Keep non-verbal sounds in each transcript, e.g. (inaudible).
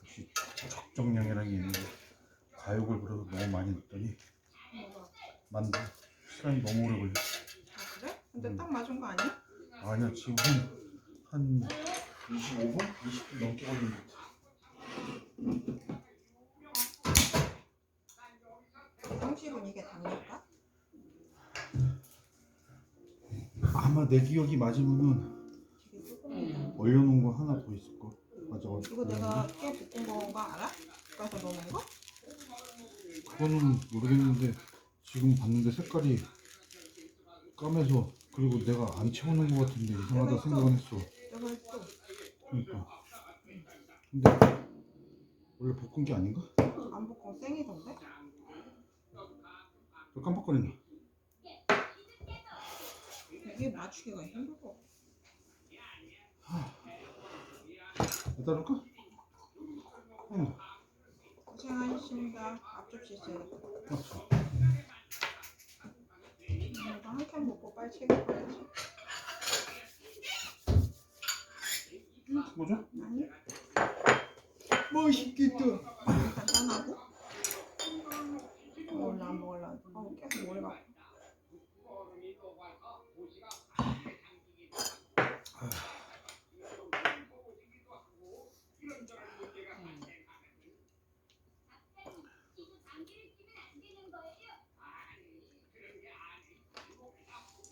역시 적정량이라는 게 있는데 가육을 그래도 너무 많이 넣었더니 만두 시간이 너무 오래 걸려. 아 그래? 근데 음. 딱 맞은 거 아니야? 아니야 지금 한, 한 25분? 20분 넘게 걸린 것 같아. 형식은 이게 답니까? 아마 내 기억이 맞으면은 조금이다. 얼려놓은 거 하나 더 있을 거. 맞아. 어, 이거 내가 깨 볶은 거가 알아? 가서 넣는 거? 그거는 모르겠는데 지금 봤는데 색깔이 까매서 그리고 내가 안 채우는 것 같은데 이상하다 생각은 했어. 내가 했어. 그러니까. 근데 원래 볶은 게 아닌가? 안 볶은 생이던데? 또 깜빡거린다. 이게 맞추기가 힘들어. 이따 놓을까? 응. 고생하셨습니다. 앞접시 있어야겠다. 맞죠. 이거 한캔 먹고 빨리 챙겨가야지. 뭐죠? 아니? 맛있겠다. 일단 짠하고. 먹을라 안 먹을라. 어, 계속 가.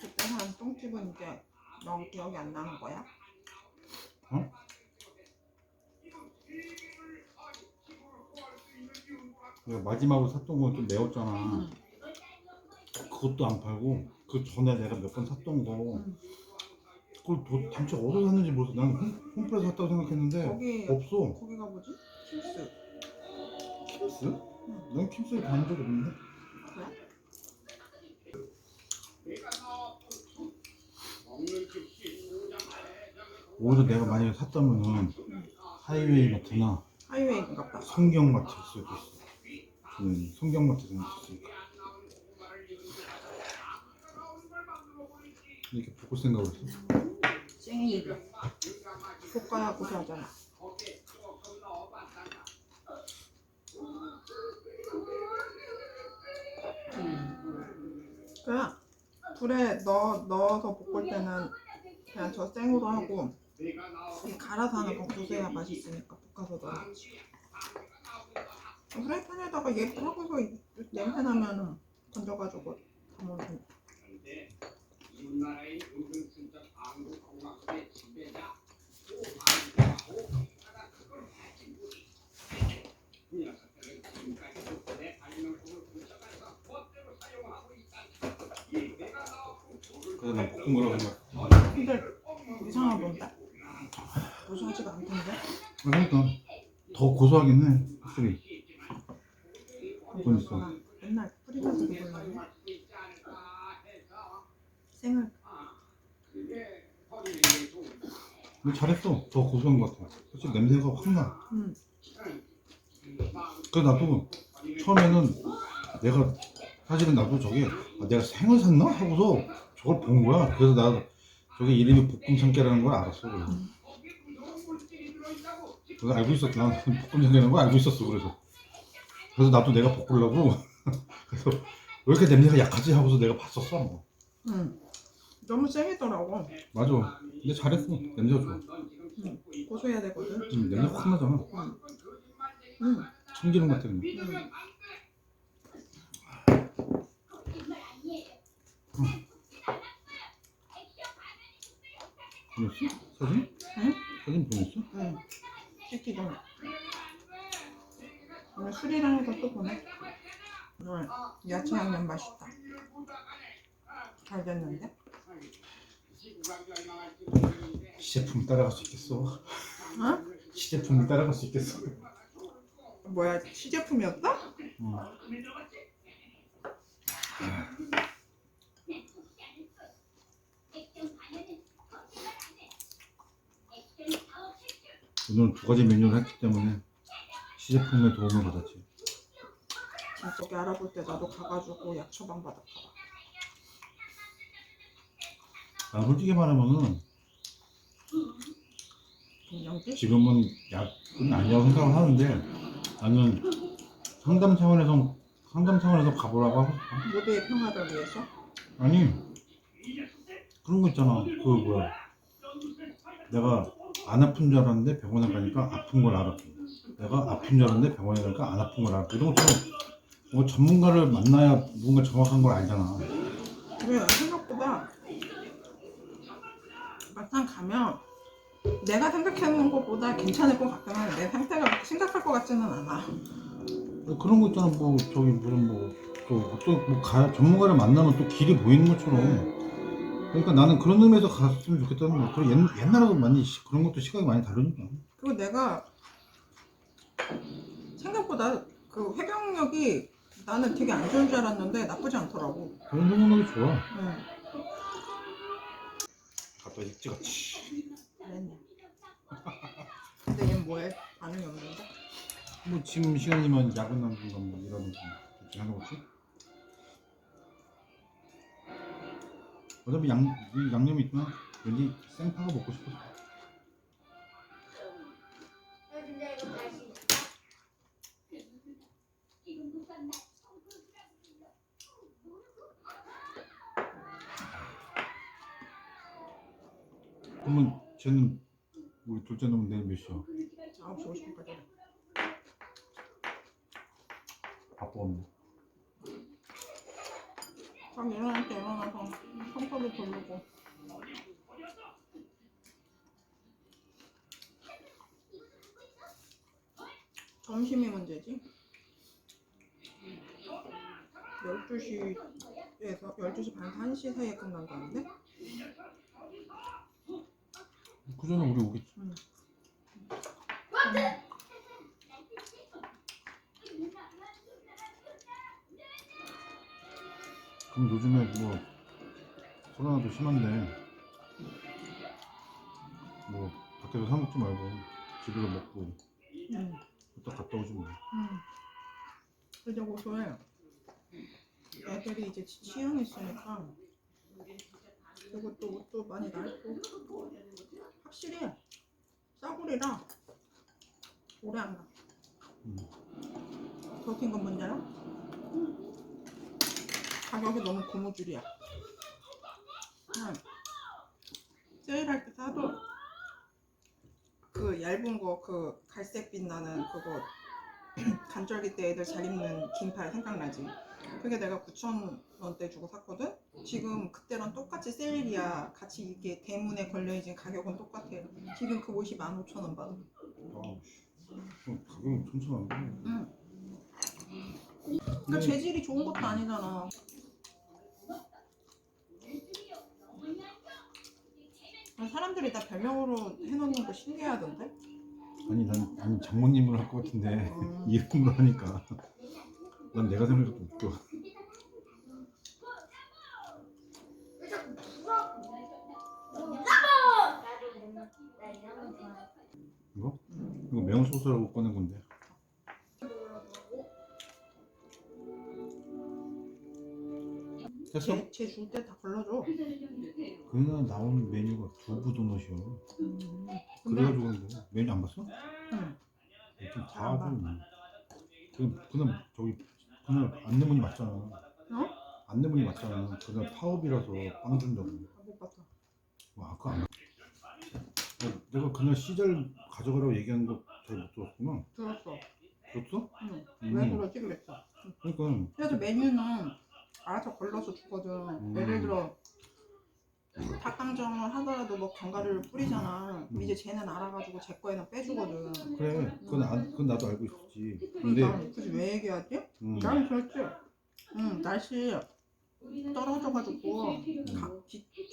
그때 한 똥집은 이제 너 기억이 안 나는 거야? 어? 마지막으로 샀던 건 좀 매웠잖아. 그것도 안 팔고 그 전에 내가 몇 번 샀던 거 응. 그걸 도, 대체 어디서 샀는지 모르겠어. 나는 홈, 홈플에서 샀다고 생각했는데 거기 없어. 거기가 뭐지? 킴스. 킴스? 난 킴스를 본 적이 없는데. 오히려 내가 만약에 샀다면은 하이웨이 마트나 하이웨이인가 보다. 성경 마트 있을 수도 있어. 저는 성경 마트에서 있으니까. 이렇게 볶을 생각을 했어. 쌩이 볶아야 고소하잖아. 그냥 불에 넣어, 넣어서 볶을 때는 그냥 저 생으로 하고 이 갈아서 하는 건 고소해야 맛있으니까 볶아서 넣어. 프라이팬에다가 얘 하고서 이- 냄새 나면은 건져가지고 담으면 돼. 그래서 난 볶은 거라고 생각. 근데 이상하게 본다. 고소하지가 않던데? 그러니까 더 고소하긴 해. 확실히. 있어. 아, 맨날 뿌리면서 먹으려고 생을 근데 잘했어. 더 고소한 것 같아. 사실 냄새가 확 나. 음. 그래 나도 처음에는 내가 사실은 나도 저게 아, 내가 생을 샀나 하고서 저걸 본 거야. 그래서 나 저게 이름이 볶음 참깨라는 걸 알았어. 그래서. 그래서 알고 있었어. 난 볶음 참깨라는 걸 알고 있었어. 그래서 그래서 나도 내가 볶으려고 (laughs) 그래서 왜 이렇게 냄새가 약하지 하고서 내가 봤었어. 음. 너무 세겠더라고 맞아. 근데 잘했어. 냄새가 좋아. 고소해야 되거든 음, 냄새 확 나잖아. 음. 참기름 같은 거. 음. 보냈어? 사진? 응? 사진 보냈어? 응. 새끼 좀 오늘 술이랑 해서 또 보내 오늘 야채 양념 맛있다 잘 됐는데? 시제품 따라갈 수 있겠어? 어? 시제품 따라갈 수 있겠어? 뭐야 시제품이었다? 응. 오늘은 두 가지 메뉴를 했기 때문에 시제품의 도움을 받았지. 저기 알아볼 때 나도 가가지고 약 처방 받았다. 나 솔직히 말하면은 동영지? 지금은 약은 아니라고 생각을 하는데 나는 상담 차원에서 상담 차원에서 가보라고 하고 싶어. 모두의 평화를 위해서? 아니 그런 거 있잖아 그 뭐야 내가 안 아픈 줄 알았는데 병원에 가니까 아픈 걸 알았고 내가 아픈 줄 알았는데 병원에 가니까 안 아픈 걸 알았고 이런 것처럼 뭐 전문가를 만나야 뭔가 정확한 걸 알잖아. 그래 생각보다 막상 가면 내가 생각하는 것보다 괜찮을 것 같으면 내 상태가 심각할 것 같지는 않아. 뭐 그런 거 있잖아. 뭐 저기 무슨 뭐또 어떤 뭐 가, 전문가를 만나면 또 길이 보이는 것처럼. 그러니까 나는 그런 의미에서 갔으면 좋겠다는 거 그리고 옛, 옛날하고 많이 시- 그런 것도 시각이 많이 다르니까. 그리고 내가 생각보다 그 회병력이 나는 되게 안 좋은 줄 알았는데 나쁘지 않더라고. 그런 생각이 좋아 응. 갖다 찍었지 잘했네. 근데 얘는 뭐해? 반응이 없는데? 뭐 지금 시간이면 야근하든가 뭐 이러든가 그렇게 하는 거지 어차피 양, 이 양념이 있구나 왠지 생파가 먹고 싶었어 근 그러면 쟤는 우리 둘째 놈은 내일 몇 시야? 9시 50분까지. 바빠 없네 참 일어날 때 일어나서 청소도 돌리고. 점심이 문제지. 12시에서 12시 반에서 1시 사이에 끝난다는데? 그 전에 우리 오겠지 응. 그럼 요즘에 뭐 코로나도 심한데 뭐 밖에서 사 먹지 말고 집에서 먹고 응. 또 갔다 오지 뭐 응. 그러고서에 애들이 이제 취향했으니까 그리고 또 옷도 많이 낡고 확실히 싸구리라 오래 안 가. 음. 더 웃긴 건 뭔지 알아? 가격이 너무 고무줄이야. 세일할 때 사도 그 얇은 거 그 갈색 빛 나는 그거 (clears throat) 간절기 때 애들 잘 입는 긴팔 생각나지? 그게 내가 9,000원대 주고 샀거든? 지금 그때랑 똑같이 세일이야. 같이 이게 대문에 걸려있는 가격은 똑같아. 지금 그 옷이 15,000원 받아. 아우 씨 가격은 천천한데 응. 그러니까 재질이 좋은 것도 아니잖아. 사람들이 다 별명으로 해놓는 거 신기하던데? 아니 난 아니 장모님으로 할 것 같은데 음. (laughs) 이름으로 하니까 난 내가 생각해도 웃겨 거. 이거? 이거 매운 소스라고 꺼낸 건데 됐어? 쟤줄 때다 걸러줘. 그날 나온 메뉴가 두부 도넛이요 음. 그래가지고 근데 메뉴 안 봤어? 응. 좀 바보 그, 그날 저기 그날 안내문이 맞잖아 어? 안내문이 맞잖아 그날 파업이라서 빵 준다고 못 봤다. 와 그거 안 어, 내가 그날 시절 가져가라고 얘기한 거 잘 못 들었구나 들었어. 들었어? 응. 음. 왜 그러지 그랬어. 그러니까 그래서 메뉴는 알아서 걸러서 주거든. 음. 예를 들어 닭강정을 하더라도 뭐 견과류를 뿌리잖아. 그럼 이제 쟤는 알아가지고 제 거에는 빼주거든. 그래 그건, 안, 그건 나도 알고 있었지 근데 그러니까 굳이 왜 얘기하지? 음, 나는 그랬지. 응, 날씨 떨어져가지고 가,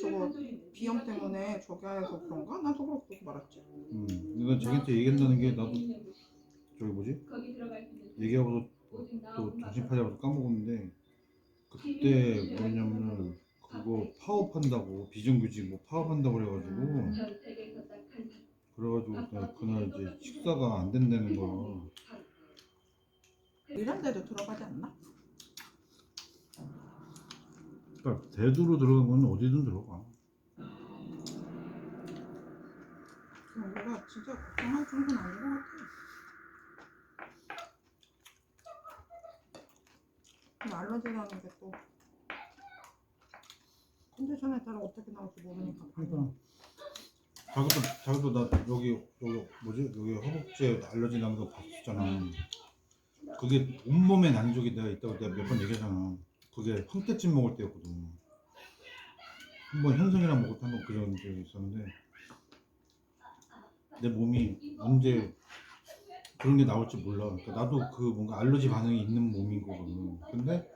저거 비염 때문에 저기 해서 그런가? 난 속으로 그렇게 말했지. 음, 내가 자기한테 얘기한다는 게 나도 저기 뭐지? 얘기하고도 또 정신 파자고 까먹었는데 그때 뭐냐면은 그거 파업한다고 비정규직 뭐 파업한다고 그래가지고 그래가지고 그날, 그날 이제 식사가 안 된다는 거야 이런 데도 들어가지 않나? 그러니까 대두로 들어간 건 어디든 들어가. 그럼 우리가 진짜 걱정할 정도는 아닌 것 같아. 알러지라는 게또 컨디션에 따라 어떻게 나올지 모르니까. 그러니까 자기도 자기도 나 여기 여기 뭐지 여기 허벅지에 알러지 나는 거 봤었잖아. 그게 온몸에 난족이 내가 있다고 내가 몇 번 얘기하잖아. 그게 황태찜 먹을 때였거든. 한번 현성이랑 먹을 때 한번 그런 적이 있었는데 내 몸이 언제 그런 게 나올지 몰라. 그러니까 나도 그 뭔가 알러지 반응이 있는 몸인 거거든. 근데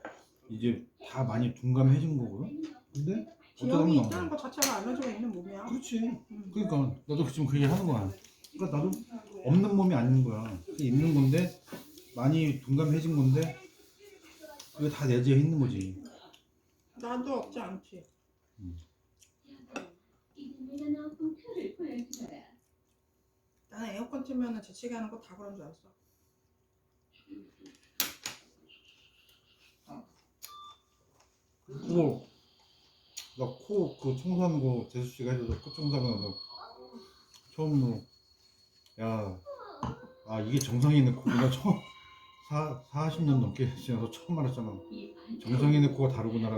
이제 다 많이 둔감해진 거거든. 근데 어쩌다 보면 있다는. 것 자체가 알러지가 있는 몸이야. 그렇지. 음. 그러니까 나도 지금 그 얘기 하는 거야. 그러니까 나도 없는 몸이 아닌 거야. 있는 건데 많이 둔감해진 건데 그게 다 내재해 있는 거지. 나도 없지 않지. 나는 에어컨 틀면은 지치게 하는 거 다 그런 줄 알았어. 그거 나 코 그 청소하는 거 재수 씨가 해줘서 코 청소하고 나서 처음으로 야 아 이게 정상에 있는 코구나 처음 사 40년 넘게 지나서 처음 알았잖아. 정상에 있는 코가 다르구나라.